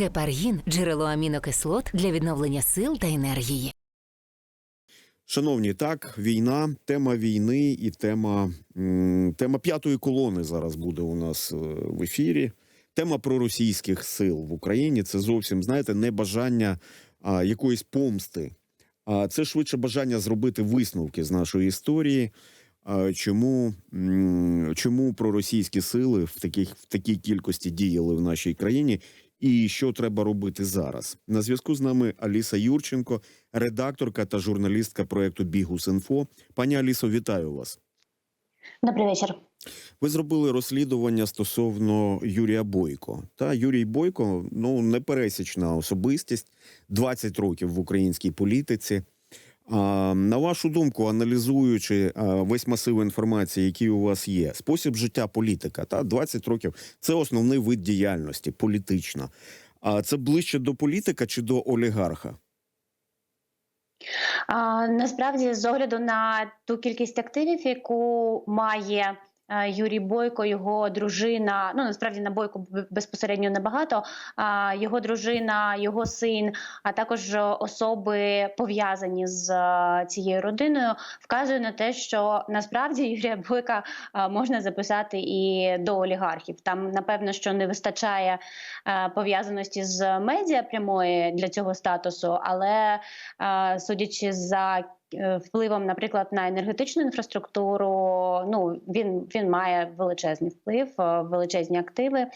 Гепаргін джерело амінокислот для відновлення сил та енергії. Шановні, так, війна, тема війни і тема, тема п'ятої колони зараз буде у нас е, в ефірі. Тема проросійських сил в Україні це зовсім, знаєте, не бажання а, якоїсь помсти, а це швидше бажання зробити висновки з нашої історії. А, Чому, чому проросійські сили в, таких, в такій кількості діяли в нашій країні, і що треба робити зараз? На зв'язку з нами Аліса Юрченко, редакторка та журналістка проекту Бігус.Інфо. Пані Алісо, вітаю вас. Добрий вечір. Ви зробили розслідування стосовно Юрія Бойко. Та Юрій Бойко ну непересічна особистість, 20 років в українській політиці. На вашу думку, аналізуючи весь масив інформації, який у вас є, спосіб життя політика, та 20 років це основний вид діяльності, політична. А це ближче до політика чи до олігарха? А, насправді, з огляду на ту кількість активів, яку має Юрій Бойко, його дружина. Ну насправді на Бойко безпосередньо небагато. Його дружина, його син, а також особи пов'язані з е, цією родиною, вказує на те, що насправді Юрія Бойка е, можна записати і до олігархів. Там напевно, що не вистачає е, пов'язаності з медіа прямої для цього статусу, але е, судячи за е, впливом, наприклад, на енергетичну інфраструктуру, ну він, він має величезний вплив, е, величезні активи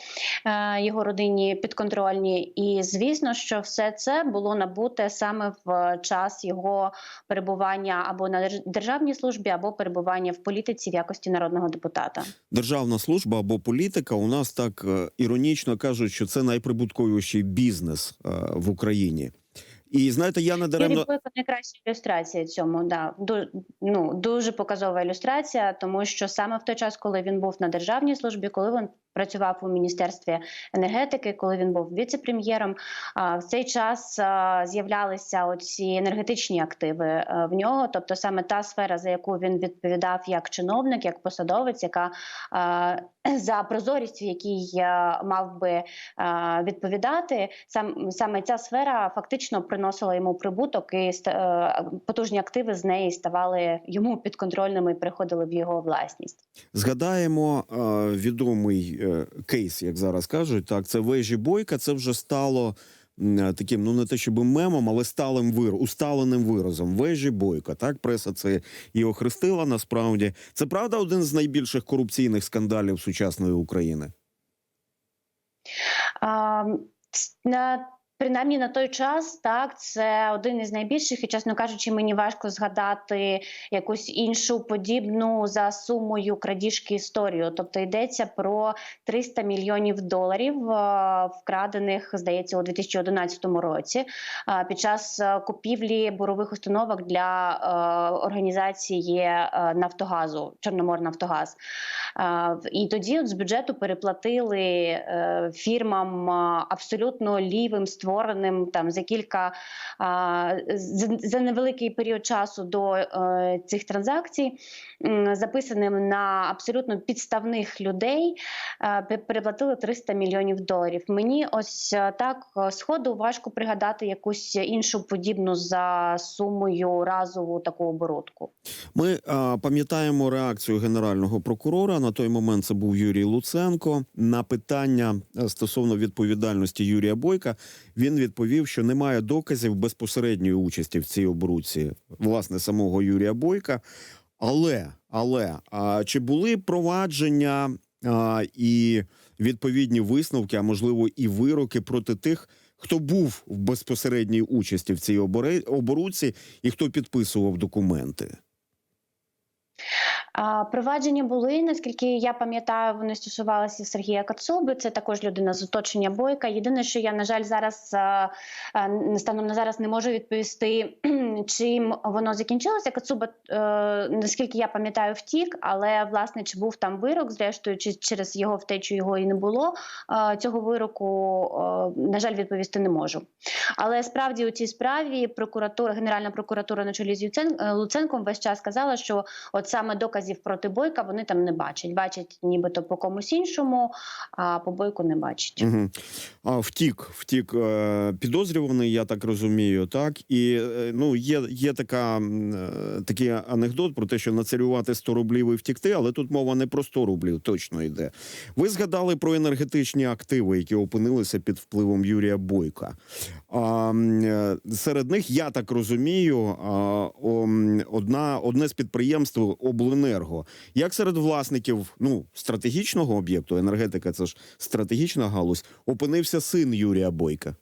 е, його родині підконтрольні. І звісно, що все це було набуте саме в час його перебування або на держ- державній службі, або перебування в політиці в якості народного депутата. Державна служба або політика у нас так е, іронічно кажуть, що це найприбутковіший бізнес е, в Україні. І знаєте, я не даремно найкраща ілюстрація цьому. Да. Ну, дуже показова ілюстрація, тому що саме в той час, коли він був на державній службі, коли він працював у міністерстві енергетики, коли він був віце-прем'єром, в цей час з'являлися оці енергетичні активи е, в нього. Тобто саме та сфера, за яку він відповідав як чиновник, як посадовець, яка за прозорість, в якій мав би відповідати, сам саме ця сфера фактично приносила йому прибуток, і е, потужні активи з неї ставали йому підконтрольними і приходили в його власність. згадаємо відомий е, кейс, як зараз кажуть. Так, це вежі бойка. Це вже стало е, таким, ну не те, щоб мемом, але сталим вир, усталеним виразом. Вежі бойка. Так, преса це і охрестила. Насправді це правда один з найбільших корупційних скандалів сучасної України. А, на Принаймні на той час, так це один із найбільших, і чесно кажучи, мені важко згадати якусь іншу подібну за сумою крадіжки історію. Тобто йдеться про 300 мільйонів доларів, е, вкрадених, здається, у 2011 році е, під час е, купівлі бурових установок для організації Нафтогазу Чорноморнафтогаз. Е, І тоді от з бюджету переплатили фірмам абсолютно лівим створеним там за кілька за, невеликий період часу до е, цих транзакцій, записаним на абсолютно підставних людей, е, переплатили 300 мільйонів доларів. Мені ось е, так сходу важко пригадати якусь іншу подібну за сумою разову таку оборудку. Ми пам'ятаємо реакцію генерального прокурора. На той момент це був Юрій Луценко. На питання стосовно відповідальності Юрія Бойка він відповів, що немає доказів безпосередньої участі в цій оборудці власне самого Юрія Бойка. Але але а, чи були провадження а, і відповідні висновки, а можливо і вироки проти тих, хто був в безпосередній участі в цій оборудці і хто підписував документи? Провадження були, наскільки я пам'ятаю, вони стосувалися Сергія Кацуби. Це також людина з оточення бойка. Єдине, що я на жаль зараз станом на зараз не можу відповісти, чим воно закінчилося. Кацуба, е, наскільки я пам'ятаю, втік, але власне чи був там вирок, зрештою, чи через його втечу його і не було. е, Цього вироку е, на жаль відповісти не можу. Але справді у цій справі прокуратура, генеральна прокуратура на чолі з е, Луценком весь час казала, що от саме доказів проти бойка вони там не бачать. Бачать нібито по комусь іншому, а по бойку не бачать. Угу. А, втік, втік е, підозрюваний, я так розумію, так і е, ну є, є така е, такий анекдот про те, що нацелювати 100 рублів і втікти, але тут мова не про 100 рублів, точно йде. Ви згадали про енергетичні активи, які опинилися під впливом Юрія Бойка. А, е, серед них я так розумію, одна одне з підприємств Обленерго. Як серед власників ну стратегічного об'єкту, енергетика це ж стратегічна галузь, опинився син Юрія Бойка.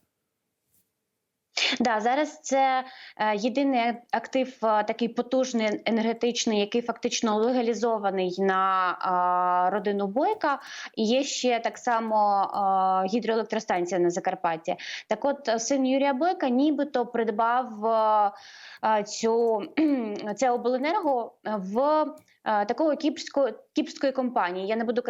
Да, зараз це е, єдиний актив, е, такий потужний енергетичний, який фактично легалізований на е, родину Бойка. І є ще так само гідроелектростанція на Закарпатті. Так, от син Юрія Бойка, нібито придбав цю це обленерго в такого кіпрської кіпрської компанії. Я не буду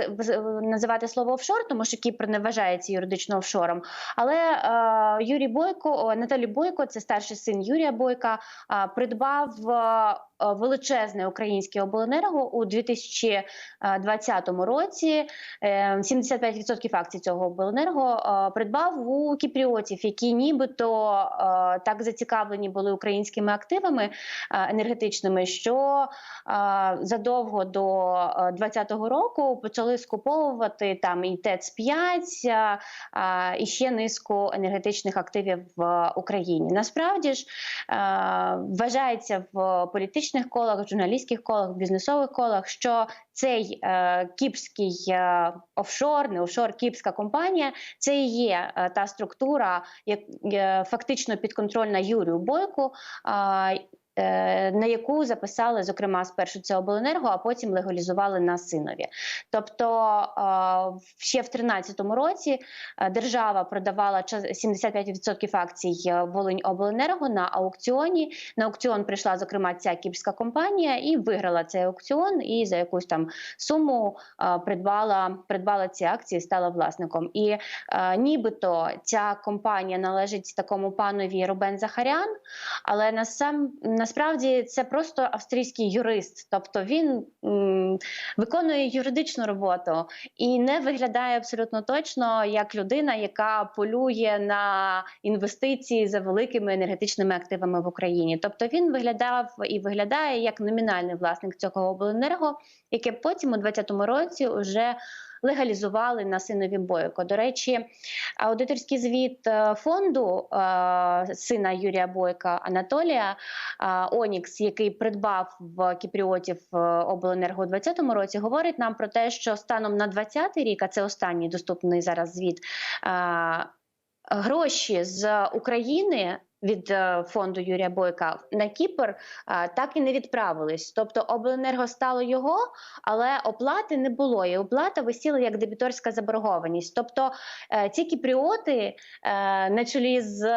називати слово офшор, тому що Кіпр не вважається юридично офшором. Але е, Юрій Бойко, Наталі Бойко, це старший син Юрія Бойка, е, придбав е, е, величезне українське обленерго у 2020 році. Е, 75% акцій цього обленерго е, придбав у кіпріотів, які нібито е, так зацікавлені були українськими активами е, енергетичними, що е, задовго до 2020 року почали скуповувати там і ТЕЦ 5 е, і ще низку енергетичних активів в Україні. Насправді ж е, вважається в політичних колах, журналістських колах, бізнесових колах, що цей е, кіпський е, офшор, не офшор, кіпська компанія, це і є е, та структура, як е, фактично підконтрольна Юрію Бойку. е, На яку записали зокрема спершу це обленерго, а потім легалізували на синові. Тобто е, ще в 2013 році е, держава продавала ча- 75% акцій е, Волинь Обленерго на аукціоні. На аукціон прийшла зокрема ця кіпрська компанія і виграла цей аукціон. І за якусь там суму е, придбала, придбала ці акції, стала власником. І е, нібито ця компанія належить такому панові Рубен Захарян, але насам насправді це просто австрійський юрист, тобто він виконує юридичну роботу і не виглядає абсолютно точно як людина, яка полює на інвестиції за великими енергетичними активами в Україні. Тобто він виглядав і виглядає як номінальний власник цього обленерго, яке потім у 2020 році вже легалізували на синові Бойко. До речі, аудиторський звіт е, фонду е, сина Юрія Бойка Анатолія е, Онікс, який придбав в Кіпріотів обленерго у 2020 році, говорить нам про те, що станом на 2020 рік, а це останній доступний зараз звіт. Гроші з України від е, фонду Юрія Бойка на Кіпр е, так і не відправились. Тобто обленерго стало його, але оплати не було. І оплата висіла як дебіторська заборгованість. Тобто е, ці кіпріоти на чолі з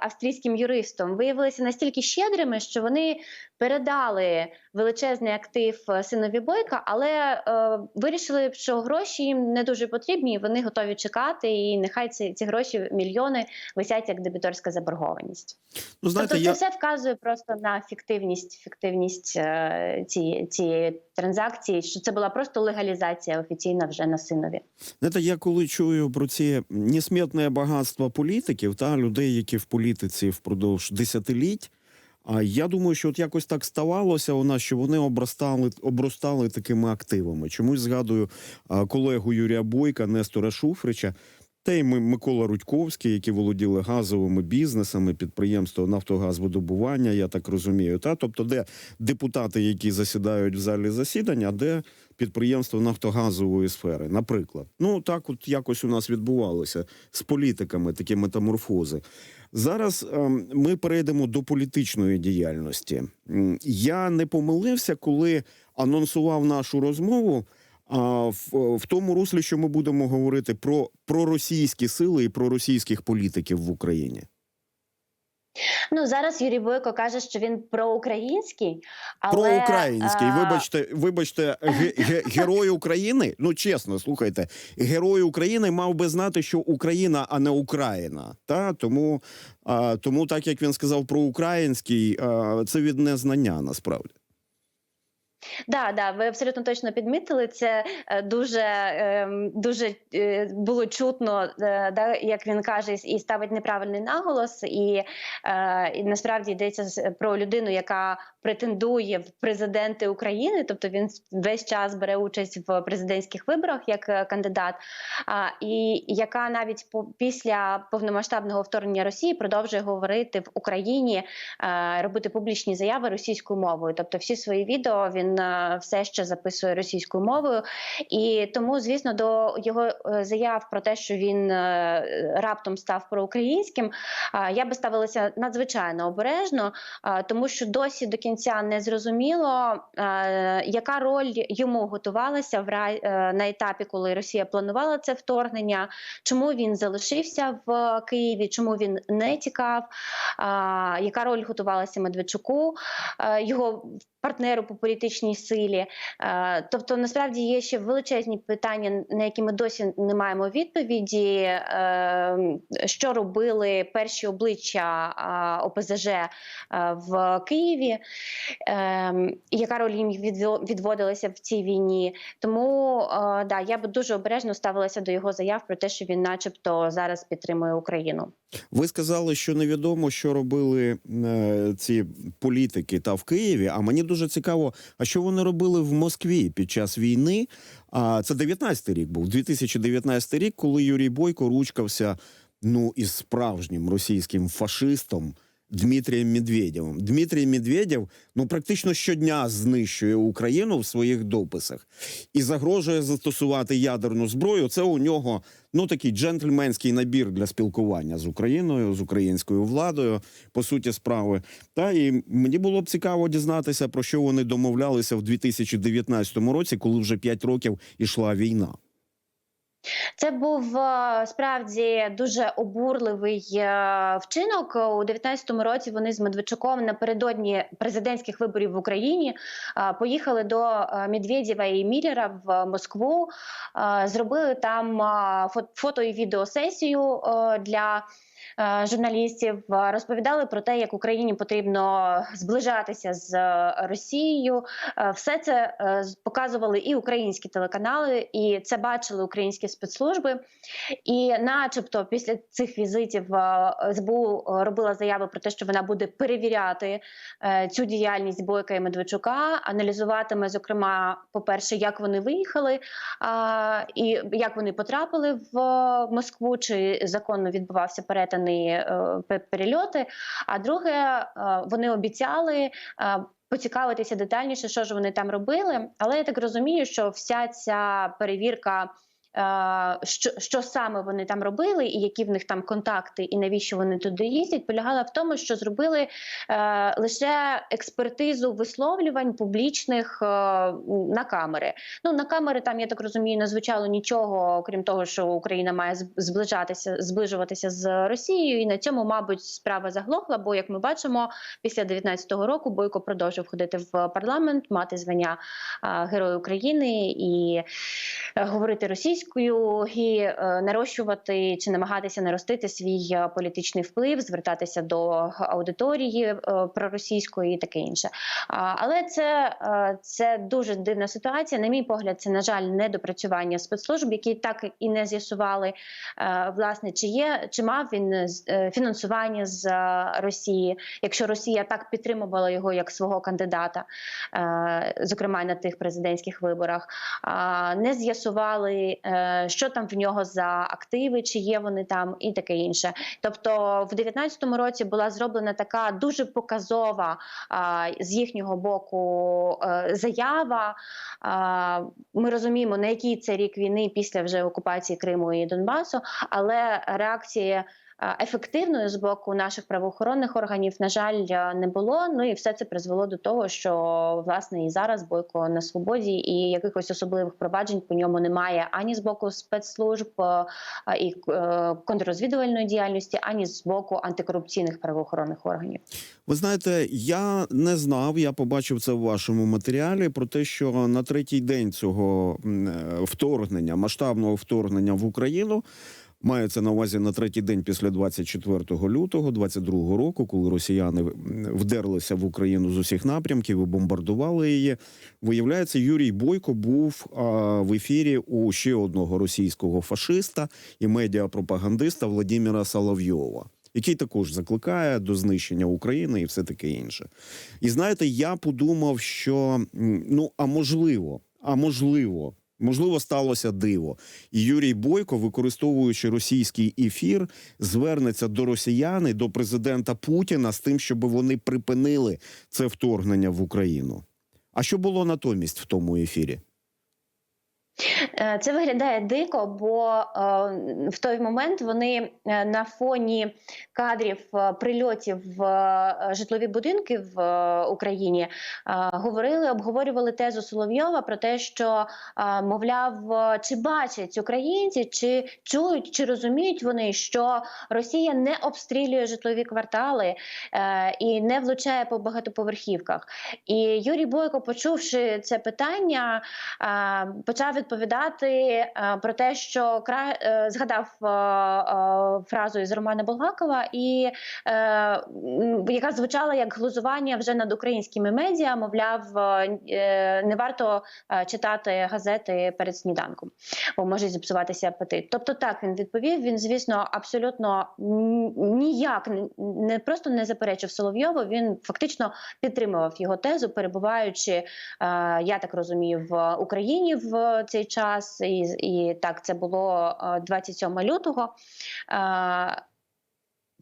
австрійським юристом виявилися настільки щедрими, що вони передали величезний актив е, синові Бойка, але е, вирішили, що гроші їм не дуже потрібні, і вони готові чекати. І нехай ці, ці гроші мільйони висять як дебіторська заборгованість. Ну знаєте, тобто, це я все вказує просто на фіктивність, фіктивність е, цієї, цієї транзакції, що це була просто легалізація офіційна вже на синові. знаєте, я коли чую про ці несмітне багатство політиків та людей, які в політиці впродовж десятиліть. А я думаю, що от якось так ставалося у нас, що вони обростали, обростали такими активами. Чомусь згадую колегу Юрія Бойка, Нестора Шуфрича, та й Ми- Микола Рудьковський, які володіли газовими бізнесами, підприємство Нафтогазвидобування, я так розумію. Та тобто, де депутати, які засідають в залі засідання, а де підприємство нафтогазової сфери, наприклад. Ну так, от якось у нас відбувалося з політиками такі метаморфози. Зараз ем, ми перейдемо до політичної діяльності. Я не помилився, коли анонсував нашу розмову. А в, в тому руслі, що ми будемо говорити про проросійські сили і про російських політиків в Україні. Ну зараз Юрій Бойко каже, що він проукраїнський, але Проукраїнський. е, Вибачте, вибачте, ге, ге, герой України. Ну чесно, слухайте, герой України мав би знати, що Україна, а не Україна. Та тому, а, тому, так як він сказав про український, а, це від незнання насправді. Да, да, ви абсолютно точно підмітили. Це е, дуже, ем, дуже е, було чутно, е, да, як він каже, і ставить неправильний наголос. І, і насправді йдеться про людину, яка претендує в президенти України, тобто він весь час бере участь в президентських виборах як е, кандидат, і яка навіть після повномасштабного вторгнення Росії продовжує говорити в Україні, е, робити публічні заяви російською мовою. Тобто, всі свої відео він е, все ще записує російською мовою, і тому, звісно, до його заяв про те, що він раптом став проукраїнським, я би ставилася надзвичайно обережно, тому що досі до кінця не зрозуміло, е, яка роль йому готувалася в рай е, на етапі, коли Росія планувала це вторгнення, чому він залишився в Києві, чому він не тікав, яка роль готувалася Медведчуку, е, його партнеру по політичній силі. Е, Тобто, насправді є ще величезні питання, на які ми досі не маємо відповіді. Е, Що робили перші обличчя ОПЗЖ е, в Києві, яка роль їм відводилася в цій війні? Тому да, я би дуже обережно ставилася до його заяв про те, що він, начебто, зараз підтримує Україну. Ви сказали, що невідомо, що робили е, ці політики та в Києві. А мені дуже цікаво, а що вони робили в Москві під час війни? А це 19-й рік був 2019 рік, коли Юрій Бойко ручкався ну із справжнім російським фашистом. Дмитрієм Медведєвим. Дмитрій Медведєв ну практично щодня знищує Україну в своїх дописах і загрожує застосувати ядерну зброю. Це у нього ну такий джентльменський набір для спілкування з Україною, з українською владою, по суті, справи. Та і мені було б цікаво дізнатися, про що вони домовлялися в 2019 році, коли вже 5 років ішла війна. Це був е, справді дуже обурливий е, вчинок. У 19-му році вони з Медведчуком напередодні президентських виборів в Україні е, поїхали до Медведєва і Міллера в Москву. Зробили там фото і відеосесію для. Е, Журналістів е, розповідали про те, як Україні потрібно зближатися з е, Росією. Все це показували і українські телеканали, і це бачили українські спецслужби. І, начебто, після цих візитів СБУ робила заяви про те, що вона буде перевіряти цю діяльність Бойка і Медведчука, аналізуватиме, зокрема, по-перше, як вони виїхали, і як вони потрапили в Москву, чи законно відбувався перетини е, перельоти. А друге, е, вони обіцяли. е, Поцікавитися детальніше, що ж вони там робили, але я так розумію, що вся ця перевірка що, що саме вони там робили, і які в них там контакти, і навіщо вони туди їздять, полягала в тому, що зробили е, лише експертизу висловлювань публічних е, на камери. Ну на камери там я так розумію, не звучало нічого, крім того, що Україна має зближатися, зближуватися з Росією, і на цьому, мабуть, справа заглохла. Бо як ми бачимо, після 19-го року Бойко продовжив ходити в парламент, мати звання е, Героя України і е, говорити російською, і е, нарощувати чи намагатися наростити свій е, політичний вплив, звертатися до аудиторії е, проросійської і таке інше. Але це, це дуже дивна ситуація. На мій погляд, це на жаль недопрацювання спецслужб, які так і не з'ясували власне, чи є чи мав він фінансування з Росії, якщо Росія так підтримувала його як свого кандидата, зокрема на тих президентських виборах, не з'ясували, що там в нього за активи, чи є вони там, і таке інше. Тобто, в 19-му році була зроблена така дуже показова з їхнього боку е, заява. Ми розуміємо, на який це рік війни після вже окупації Криму і Донбасу, але реакції. Е, Ефективною з боку наших правоохоронних органів, на жаль, е, не було. Ну і все це призвело до того, що власне і зараз Бойко на свободі, і якихось особливих проваджень по ньому немає ані з боку спецслужб е, і контррозвідувальної діяльності, ані з боку антикорупційних правоохоронних органів. Ви знаєте, я не знав, я побачив це в вашому матеріалі про те, що на третій день цього вторгнення, масштабного вторгнення в Україну. Мається на увазі на третій день після 24 лютого 22 року, коли росіяни вдерлися в Україну з усіх напрямків і бомбардували її. Виявляється, Юрій Бойко був в ефірі у ще одного російського фашиста і медіапропагандиста Владимира Соловйова, який також закликає до знищення України і все таке інше. І знаєте, я подумав, що ну а можливо, а можливо. Можливо, сталося диво, і Юрій Бойко, використовуючи російський ефір, звернеться до росіян і до президента Путіна з тим, щоб вони припинили це вторгнення в Україну. А що було натомість в тому ефірі? Е, Це виглядає дико, бо е, в той момент вони е, на фоні кадрів прильотів в житлові будинки в Україні говорили, обговорювали тезу Соловйова про те, що мовляв, чи бачать українці, чи чують, чи розуміють вони, що Росія не обстрілює житлові квартали і не влучає по багатоповерхівках. І Юрій Бойко, почувши це питання, почав відповідати е, про те, що кра... е, згадав е, фразу із Романа Болгакова, і яка звучала як глузування вже над українськими медіа. Мовляв, не варто читати газети перед сніданком, бо може зіпсуватися апетит. Тобто, так він відповів. Він, звісно, абсолютно ніяк не- просто не заперечив Соловйову. Він фактично підтримував його тезу, перебуваючи я так розумію, в Україні в цей час, і, і так це було е, 27 лютого. Е,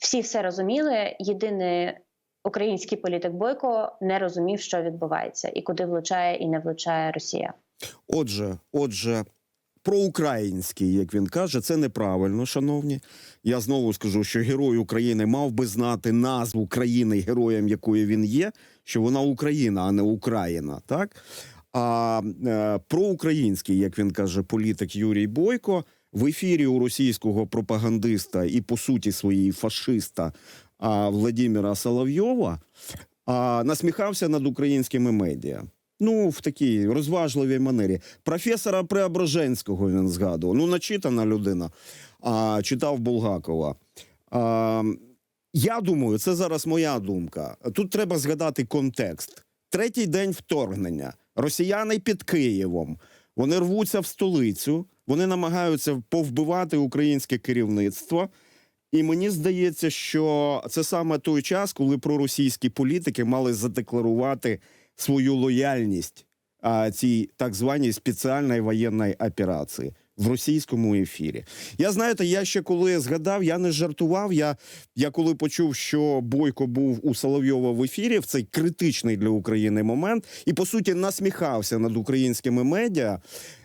Всі все розуміли. Єдиний український політик Бойко не розумів, що відбувається, і куди влучає і не влучає Росія. Отже, отже, проукраїнський, як він каже, це неправильно, шановні. Я знову скажу, що герой України мав би знати назву країни, героєм якої він є, що вона Україна, а не Україна. Так а е, проукраїнський, як він каже, політик Юрій Бойко в ефірі у російського пропагандиста і по суті своєї фашиста а, Владимира Соловйова насміхався над українськими медіа. Ну, в такій розважливій манері. Професора Преображенського він згадував. Ну, начитана людина. А, читав Булгакова. А, я думаю, це зараз моя думка. Тут треба згадати контекст. Третій день вторгнення. Росіяни під Києвом. Вони рвуться в столицю, вони намагаються повбивати українське керівництво. І мені здається, що це саме той час, коли проросійські політики мали задекларувати свою лояльність а, цій так званій спеціальній воєнній операції в російському ефірі. Я знаєте, я ще коли згадав, я не жартував. Я, я коли почув, що Бойко був у Соловйова в ефірі в цей критичний для України момент, і по суті насміхався над українськими медіа.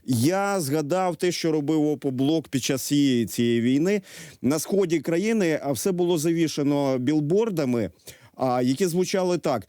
Я згадав те, що робив ОПОБЛОК під час цієї, цієї війни на сході країни. А все було завішено білбордами, а, які звучали так.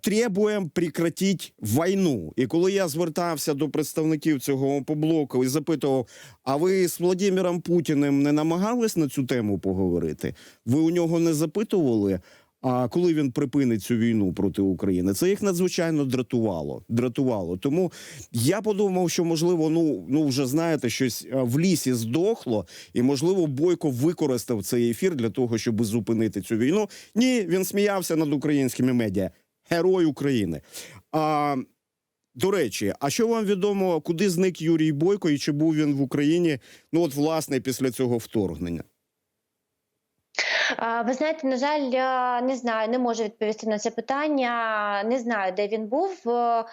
Требуємо прекратити війну. І коли я звертався до представників цього поблоку і запитував: а ви з Владимиром Путіним не намагались на цю тему поговорити? Ви у нього не запитували? А коли він припинить цю війну проти України, це їх надзвичайно дратувало. Дратувало. Тому я подумав, що можливо, ну ну вже знаєте, щось в лісі здохло, і можливо, Бойко використав цей ефір для того, щоб зупинити цю війну. Ні, він сміявся над українськими медіа. Герой України. А, до речі, а що вам відомо, куди зник Юрій Бойко і чи був він в Україні? Ну, от, власне, після цього вторгнення? Ви знаєте, на жаль, не знаю, не можу відповісти на це питання. Не знаю, де він був. Е,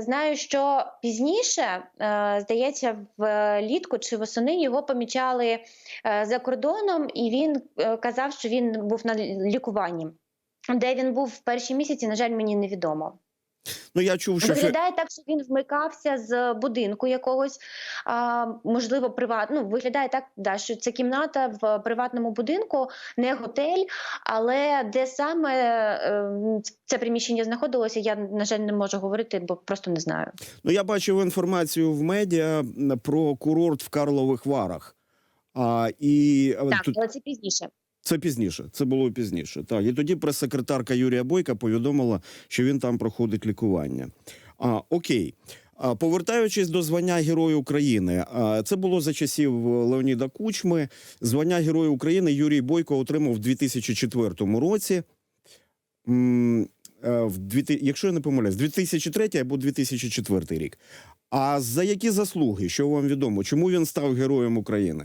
Знаю, що пізніше, е, здається, влітку чи восени його помічали е, за кордоном, і він е, казав, що він був на лікуванні. Де він був в перші місяці, на жаль, мені невідомо. Ну, я чув, що Виглядає так, що він вмикався з будинку якогось, а, можливо, приват... ну, виглядає так, да, що це кімната в приватному будинку, не готель, але де саме е, це приміщення знаходилося, я, на жаль, не можу говорити, бо просто не знаю. Ну, я бачив інформацію в медіа про курорт в Карлових Варах. А, і е, Так, тут але це пізніше. Це пізніше. Це було пізніше. Так, і тоді прес-секретарка Юрія Бойка повідомила, що він там проходить лікування. А, окей. Повертаючись до звання Героя України, це було за часів Леоніда Кучми. Звання Героя України Юрій Бойко отримав в 2004 році. Е, В 2000 якщо я не помиляюсь, 2003 або 2004 рік. А за які заслуги, що вам відомо? Чому він став героєм України?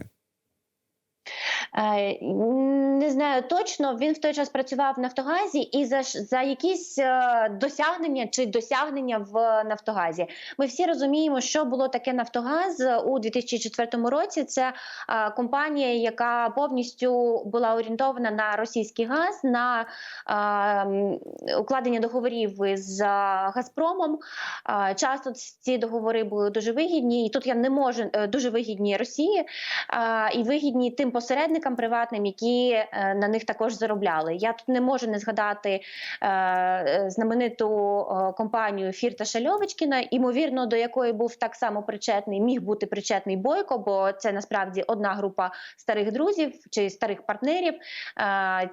Е, Не знаю точно. Він в той час працював в Нафтогазі, і за за якісь е, досягнення чи досягнення в Нафтогазі. Ми всі розуміємо, що було таке Нафтогаз у 2004 році. Це е, компанія, яка повністю була орієнтована на російський газ, на укладення договорів е, Газпромом. Часто ці договори були дуже вигідні, і тут я не можу дуже вигідні Росії і вигідні тим посередникам приватним, які е, на них також заробляли. Я тут не можу не згадати е, е, знамениту компанію Фірташа Льовочкіна, імовірно, до якої був так само причетний, міг бути причетний Бойко, бо це насправді одна група старих друзів чи старих партнерів.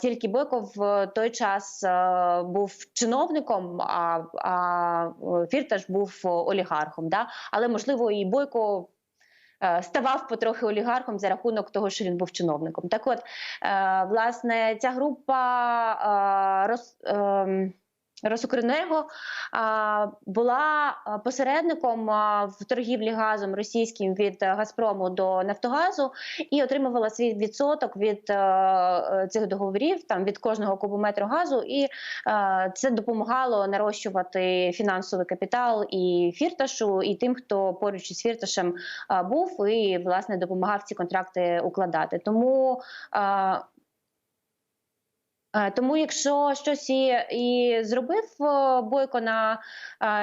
Тільки Бойко в той час був чиновником, а, Фірташ був олігархом. Да? Але можливо і Бойко ставав потрохи олігархом за рахунок того, що він був чиновником. Так от, е, власне, ця група е, роз, е, Росукренерго була посередником в торгівлі газом російським від е, Газпрому до Нафтогазу і отримувала свій відсоток від е, е, цих договорів, там від кожного кубометру газу, і це допомагало нарощувати фінансовий капітал і фірташу, і тим, хто поруч із фірташем був і власне допомагав ці контракти укладати. Тому Тому, якщо щось і, і зробив е, Бойко на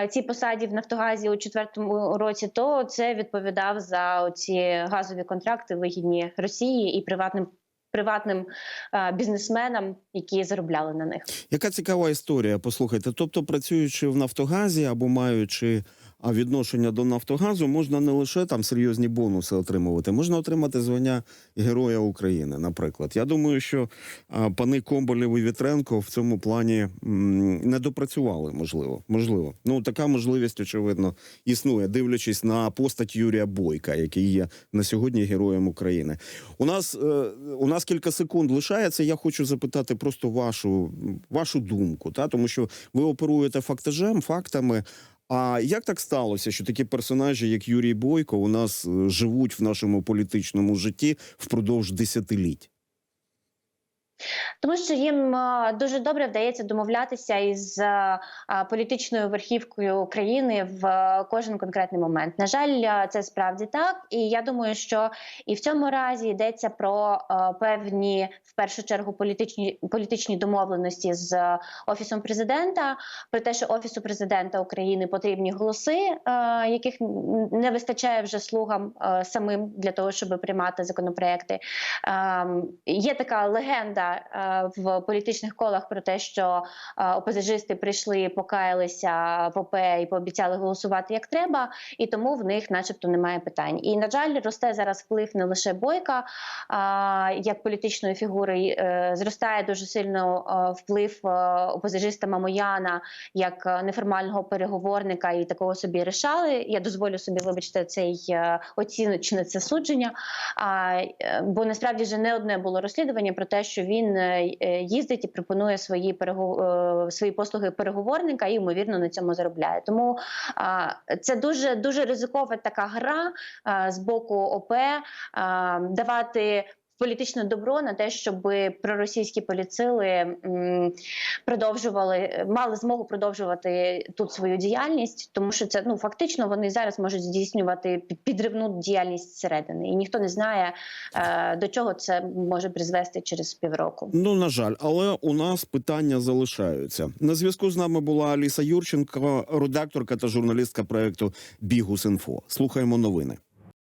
е, цій посаді в Нафтогазі у четвертому році, то це відповідав за ці газові контракти вигідні Росії і приватним приватним е, бізнесменам, які заробляли на них. Яка цікава історія? Послухайте. Тобто, працюючи в Нафтогазі або маючи а, відношення до Нафтогазу, можна не лише там серйозні бонуси отримувати, можна отримати звання Героя України, наприклад. Я думаю, що пани Комболєв і Вітренко в цьому плані не допрацювали, можливо. Можливо. Ну така можливість, очевидно, існує, дивлячись на постать Юрія Бойка, який є на сьогодні героєм України. У нас е, у нас кілька секунд лишається. Я хочу запитати просто вашу, вашу думку, та тому що ви оперуєте фактажем, фактами. А як так сталося, що такі персонажі, як Юрій Бойко, у нас е, живуть в нашому політичному житті впродовж десятиліть? Тому що їм е, дуже добре вдається домовлятися із е, е, політичною верхівкою країни в кожен конкретний момент. На жаль, це справді так, і я думаю, що і в цьому разі йдеться про певні в першу чергу політичні політичні домовленості з офісом президента. Про те, що офісу президента України потрібні голоси, яких не вистачає вже слугам самим для того, щоб приймати законопроекти. Ем, Є така легенда е, в політичних колах про те, що е, опозажисти прийшли, покаялися ОП і пообіцяли голосувати як треба, і тому в них, начебто, немає питань. І на жаль, росте зараз вплив не лише бойка як політичної фігури, е, зростає дуже сильно вплив опозажиста Мамояна як неформального переговорника і такого собі рішали. Я дозволю собі вибачте цей оціночне це судження. Бо насправді вже не одне було розслідування про те, що він е, е, їздить і пропонує свої перего... е, свої послуги переговорника і ймовірно на цьому заробляє. Тому це дуже дуже ризикова така гра з боку ОП давати. Політичне добро на те, щоб проросійські поліцили продовжували мали змогу продовжувати тут свою діяльність, тому що це ну фактично вони зараз можуть здійснювати пі- підривну діяльність зсередини, і ніхто не знає е, до чого це може призвести через півроку. Ну на жаль, але у нас питання залишаються. На зв'язку з нами була Аліса Юрченко, редакторка та журналістка проекту Бігус.Інфо. Слухаємо новини.